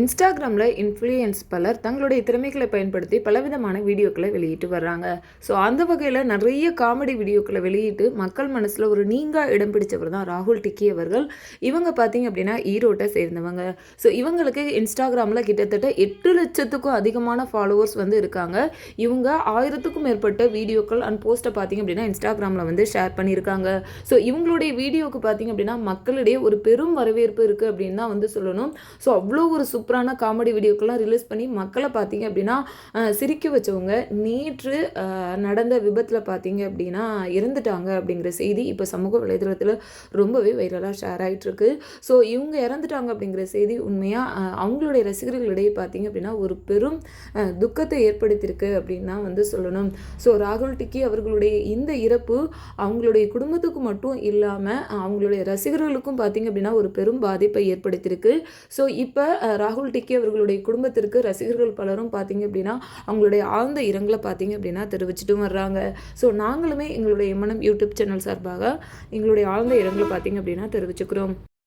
இன்ஸ்டாகிராமில் இன்ஃப்ளூயன்ஸ் பலர் தங்களுடைய திறமைகளை பயன்படுத்தி பலவிதமான வீடியோக்களை வெளியிட்டு வர்றாங்க. ஸோ அந்த வகையில் நிறைய காமெடி வீடியோக்களை வெளியிட்டு மக்கள் மனசில் ஒரு நீங்கா இடம் பிடிச்சவர் தான் ராகுல் டிக்கி அவர்கள். இவங்க பார்த்தீங்க அப்படின்னா ஈரோட்டை சேர்ந்தவங்க. ஸோ இவங்களுக்கு இன்ஸ்டாகிராமில் கிட்டத்தட்ட எட்டு லட்சத்துக்கும் அதிகமான ஃபாலோவர்ஸ் வந்து இருக்காங்க. இவங்க ஆயிரத்துக்கும் மேற்பட்ட வீடியோக்கள் அண்ட் போஸ்ட்டை பார்த்தீங்க அப்படின்னா இன்ஸ்டாகிராமில் வந்து ஷேர் பண்ணியிருக்காங்க. ஸோ இவங்களுடைய வீடியோவுக்கு பார்த்தீங்க அப்படின்னா மக்களிடையே ஒரு பெரும் வரவேற்பு இருக்குது அப்படின்னு தான் வந்து சொல்லணும். ஸோ அவ்வளோ ஒரு சூப்பரான காமெடி வீடியோக்கெல்லாம் ரிலீஸ் பண்ணி மக்களை பார்த்தீங்க அப்படின்னா சிரிக்க வச்சவங்க நேற்று நடந்த விபத்தில் பார்த்தீங்க அப்படின்னா இறந்துட்டாங்க அப்படிங்கிற செய்தி இப்போ சமூக வலைதளத்தில் ரொம்பவே வைரலாக ஷேர் ஆகிட்டுருக்கு ஸோ இவங்க இறந்துட்டாங்க அப்படிங்கிற செய்தி உண்மையாக அவங்களுடைய ரசிகர்களிடையே பார்த்தீங்க அப்படின்னா ஒரு பெரும் துக்கத்தை ஏற்படுத்தியிருக்கு அப்படின்னு தான் வந்து சொல்லணும். ஸோ ராகுல் டிக்கி அவர்களுடைய இந்த இறப்பு அவங்களுடைய குடும்பத்துக்கு மட்டும் இல்லாமல் அவங்களுடைய ரசிகர்களுக்கும் பார்த்தீங்க அப்படின்னா ஒரு பெரும் பாதிப்பை ஏற்படுத்தியிருக்கு. ஸோ இப்போ ராகுல் டிக்கி அவர்களுடைய குடும்பத்திற்கு ரசிகர்கள் பலரும் பார்த்தீங்க அப்படின்னா அவங்களுடைய ஆழ்ந்த இரங்கலை பார்த்தீங்க அப்படின்னா தெரிவிச்சிட்டும் வர்றாங்க. ஸோ நாங்களுமே எங்களுடைய எம்என்எம் யூடியூப் சேனல் சார்பாக எங்களுடைய ஆழ்ந்த இரங்கலை பார்த்தீங்க அப்படின்னா தெரிவிச்சுக்கிறோம்.